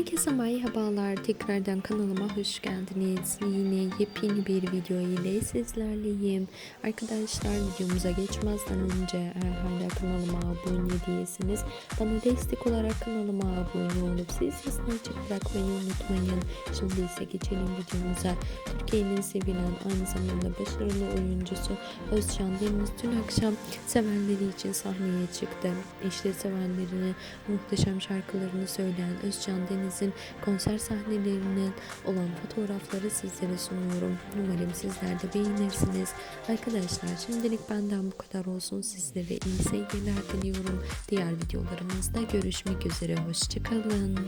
Herkese merhabalar. Tekrardan kanalıma hoş geldiniz. Yine yepyeni bir video ile sizlerleyim. Arkadaşlar videomuza geçmezden önce eğer kanalıma abone değilseniz bana destek olarak kanalıma abone olup sesini açık bırakmayı unutmayın. Şimdi ise geçelim videomuza. Türkiye'nin sevilen aynı zamanda başarılı oyuncusu Özcan Deniz dün akşam sevenleri için sahneye çıktı. İşte sevenlerine muhteşem şarkılarını söyleyen Özcan Deniz'in konser sahnelerinin olan fotoğrafları sizlere sunuyorum. Umarım sizler de beğenirsiniz. Arkadaşlar şimdilik benden bu kadar olsun. Sizlere iyi seyirler diliyorum. Diğer videolarımızda görüşmek üzere. Hoşçakalın.